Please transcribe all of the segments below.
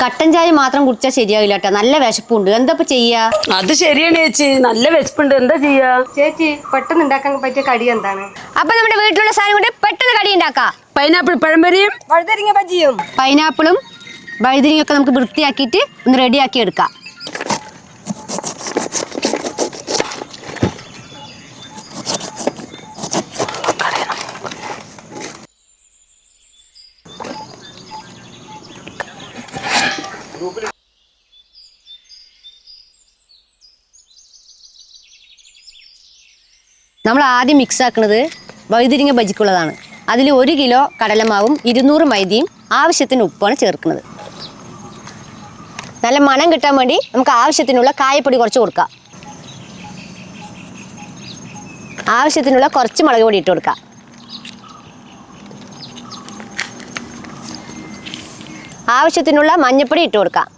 കട്ടൻ ചായ മാത്രം കുടിച്ചാൽ ശരിയാവില്ല കേട്ടോ നല്ല വിശപ്പുണ്ട്. എന്താ ഇപ്പൊ ചെയ്യാ? അത് ശരിയാണ് ചേച്ചി. നല്ല വിശപ്പുണ്ട്. എന്താ ചെയ്യാ? ചേച്ചി പെട്ടെന്ന് ഉണ്ടാക്കാൻ പറ്റിയ കടി എന്താണ്? അപ്പൊ നമ്മുടെ വീട്ടിലുള്ള സാധനം കൊണ്ട് പെട്ടെന്ന് കടി ഉണ്ടാക്കാം. പൈനാപ്പിൾ പഴംപരിയും വഴുതരിങ്ങ ബജിയും. പൈനാപ്പിളും വഴുതിരിങ്ങൊക്കെ നമുക്ക് വൃത്തിയാക്കിയിട്ട് ഒന്ന് റെഡിയാക്കി എടുക്കാം. നമ്മൾ ആദ്യം മിക്സ് ആക്കുന്നത് വഴുതിരിങ്ങ ബജിക്കുള്ളതാണ്. അതിൽ ഒരു കിലോ കടലമാവും ഇരുന്നൂറ് മൈദിയും ആവശ്യത്തിന് ഉപ്പാണ് ചേർക്കുന്നത്. നല്ല മണം കിട്ടാൻ വേണ്ടി നമുക്ക് ആവശ്യത്തിനുള്ള കായപ്പൊടി കുറച്ച് കൊടുക്കാം. ആവശ്യത്തിനുള്ള കുറച്ച് മുളക് പൊടി ഇട്ട് കൊടുക്കാം. ആവശ്യത്തിനുള്ള മഞ്ഞപ്പൊടി ഇട്ട് കൊടുക്കാം.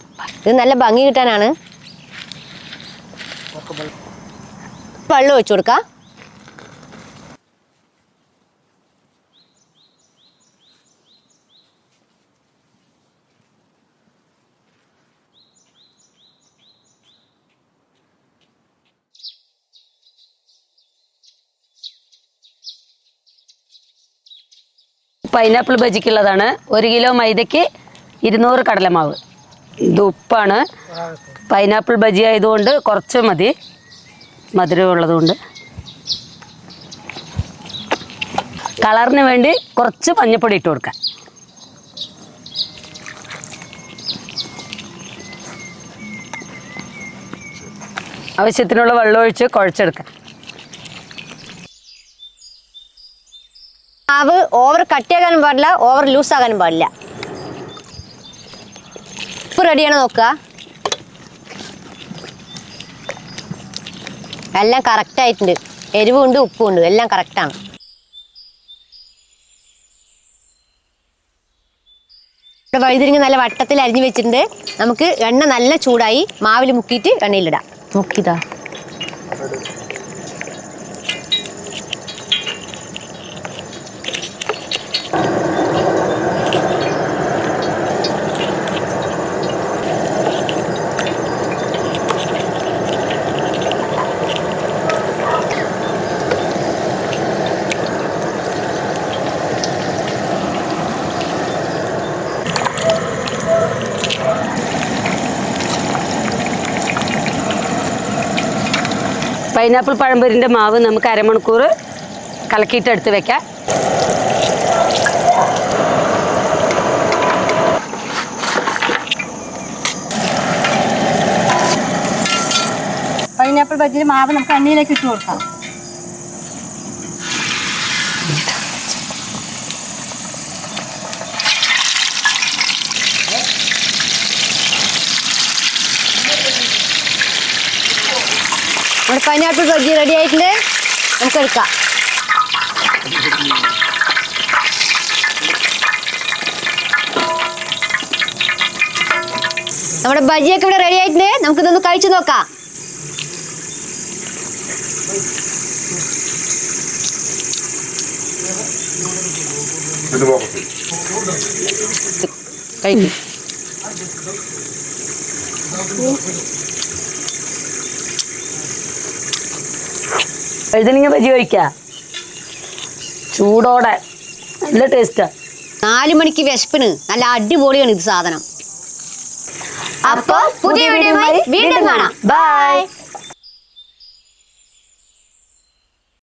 ഇത് നല്ല ഭംഗി കിട്ടാനാണ്. വെള്ളം ഒഴിച്ചു കൊടുക്കാം. പൈനാപ്പിൾ ബജിക്കുള്ളതാണ്. ഒരു കിലോ മൈദയ്ക്ക് ഇരുന്നൂറ് കടലമാവ്. ഇത് ഉപ്പാണ്. പൈനാപ്പിൾ ബജി ആയതുകൊണ്ട് കുറച്ച് മതി. മധുരം ഉള്ളതുകൊണ്ട് കളറിന് വേണ്ടി കുറച്ച് മഞ്ഞപ്പൊടി ഇട്ട് കൊടുക്കാം. ആവശ്യത്തിനുള്ള വെള്ളം ഒഴിച്ച് കുഴച്ചെടുക്കാം. മാവ് ഓവർ കട്ടിയാകാനും പാടില്ല ഓവർ ലൂസ് ആകാനും പാടില്ല. ഉപ്പ് റെഡിയാണ് നോക്കുക. എല്ലാം കറക്റ്റ് ആയിട്ടുണ്ട്. എരിവുണ്ട് ഉപ്പുണ്ട്. എല്ലാം കറക്റ്റാണ് ഇവിടെ വഴുതിരിങ്ങ നല്ല വട്ടത്തിൽ അരിഞ്ഞു വെച്ചിട്ടുണ്ട്. നമുക്ക് എണ്ണ നല്ല ചൂടായി മാവിൽ മുക്കിയിട്ട് എണ്ണയിലിടാം. മുക്കിതാ പൈനാപ്പിൾ പഴംപൊരിന്റെ മാവ് നമുക്ക് അരമണിക്കൂർ കലക്കിയിട്ട് എടുത്ത് വെക്കാം. പൈനാപ്പിൾ ബജിന്റെ മാവ് നമുക്ക് എണ്ണയിലേക്ക് ഇട്ട് കൊടുക്കാം. നമ്മുടെ പൈനാപ്പിൾ സജ്ജി റെഡി ആയിട്ടുണ്ട്. നമുക്ക് എടുക്കാം. നമ്മുടെ ബജിയൊക്കെ ഇവിടെ റെഡി ആയിട്ടുണ്ട്. നമുക്ക് ഇതൊന്ന് കഴിച്ചു നോക്കാം. കഴിക്കും. വഴുതനങ്ങ ബജി കഴിക്കാം ചൂടോടെ. നല്ല ടേസ്റ്റാ നാല് മണിക്ക് വിശപ്പിന് നല്ല അടിപൊളിയാണ് ഇത് സാധനം. അപ്പൊ പുതിയ വീഡിയോ വീണ്ടും കാണാം. ബൈ